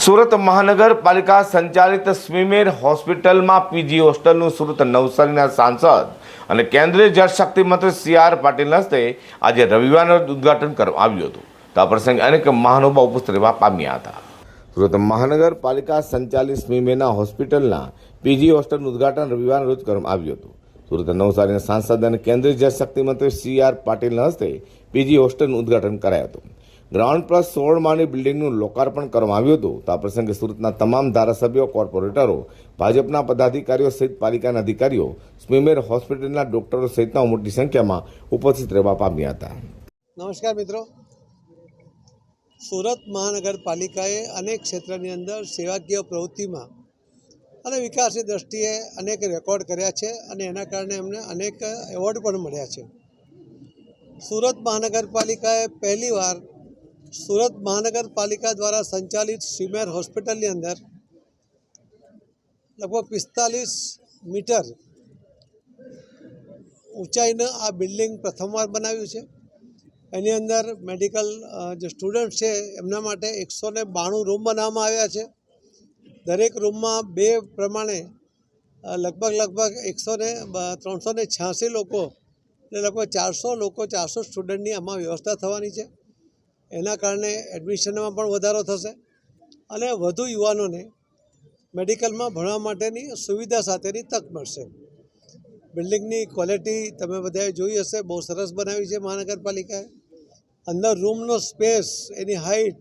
સુરત મહાનગરપાલિકા સંચાલિત સ્વીમેર હોસ્પિટલમાં પીજી હોસ્ટેલનું સુરત નવસારીના સાંસદ અને કેન્દ્રીય જળશક્તિ મંત્રી સી આર પાટીલના હસ્તે આજે રવિવારનું ઉદ્ઘાટન કરવામાં આવ્યું હતું. તો આ પ્રસંગે અનેક મહાનુભાવ ઉપસ્થિત પામ્યા હતા. સુરત મહાનગરપાલિકા સંચાલિત સ્વિમેના હોસ્પિટલના પીજી હોસ્ટેલનું ઉદ્ઘાટન રવિવારના રોજ કરવામાં આવ્યું હતું. સુરત નવસારીના સાંસદ અને કેન્દ્રીય જળશક્તિ મંત્રી સી આર પાટીલના હસ્તે પીજી હોસ્ટેલનું ઉદ્ઘાટન કરાયું હતું. ગ્રાઉન્ડ પ્લસ સોળ માળની બિલ્ડિંગનું લોકાર્પણ કરવામાં આવ્યું હતું. તો આ પ્રસંગે સુરતના તમામ ધારાસભ્યો, કોર્પોરેટરો, ભાજપના પદાધિકારીઓ સહિત પાલિકાના અધિકારીઓ, સ્મીમેર હોસ્પિટલના ડોક્ટરો સહિતના મોટી સંખ્યામાં ઉપસ્થિત રહેવા પામ્યા હતા. નમસ્કાર મિત્રો. સુરત મહાનગરપાલિકાએ અનેક ક્ષેત્રની અંદર સેવાકીય પ્રવૃત્તિમાં અને વિકાસની દ્રષ્ટિએ અનેક રેકોર્ડ કર્યા છે અને એના કારણે એમને અનેક એવોર્ડ પણ મળ્યા છે. સુરત મહાનગરપાલિકાએ પહેલીવાર સુરત મહાનગરપાલિકા દ્વારા સંચાલિત સિમેર હોસ્પિટલની અંદર લગભગ પિસ્તાલીસ મીટર ઊંચાઈનું આ બિલ્ડિંગ પ્રથમવાર બનાવ્યું છે. એની અંદર મેડિકલ જે સ્ટુડન્ટ છે એમના માટે એકસો ને બાણું રૂમ બનાવવામાં આવ્યા છે. દરેક રૂમમાં બે પ્રમાણે લગભગ લગભગ એકસો ને ત્રણસો ને છ્યાસી લોકો એટલે લગભગ ચારસો લોકો, ચારસો સ્ટુડન્ટની આમાં વ્યવસ્થા થવાની છે. એના કારણે એડમિશનમાં પણ વધારો થશે અને વધુ યુવાનોને મેડિકલમાં ભણવા માટેની સુવિધા સાથેની તક મળશે. બિલ્ડિંગની ક્વોલિટી તમે બધાએ જોઈ હશે, બહુ સરસ બનાવી છે મહાનગરપાલિકાએ. અંદર રૂમનો સ્પેસ, એની હાઇટ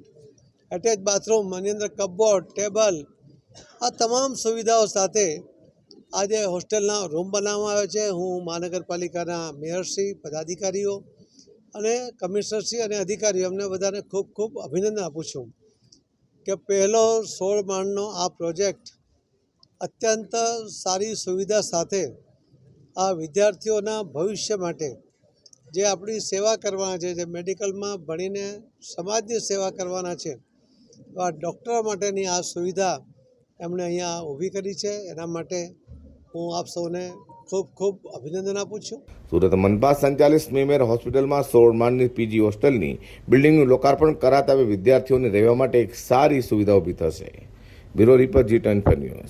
એટેચ બાથરૂમ એની અંદર કપબોર્ડ, ટેબલ, આ તમામ સુવિધાઓ સાથે આજે હોસ્ટેલના રૂમ બનાવવામાં આવ્યા છે. હું મહાનગરપાલિકાના મેયરશ્રી પદાધિકારીઓ અને કમિશનરશ્રી અને અધિકારીઓ એમને બધાને ખૂબ ખૂબ અભિનંદન આપું છું કે પહેલો સોળ માળનો આ પ્રોજેક્ટ અત્યંત સારી સુવિધા સાથે આ વિદ્યાર્થીઓના ભવિષ્ય માટે જે આપણી સેવા કરવાના છે, જે મેડિકલમાં ભણીને સમાજની સેવા કરવાના છે આ ડૉક્ટરો માટેની આ સુવિધા એમણે અહીંયા ઊભી કરી છે. એના માટે હું આપ સૌને ખૂબ ખૂબ અભિનંદન આપું છું. સુરત મનપા સંચાલિત સ્મીમેર હોસ્પિટલમાં સોળ માળની પીજી હોસ્ટેલની બિલ્ડિંગનું લોકાર્પણ કરાતા વિદ્યાર્થીઓને રહેવા માટે એક સારી સુવિધા ઊભી થશે. Bureau report Zee news.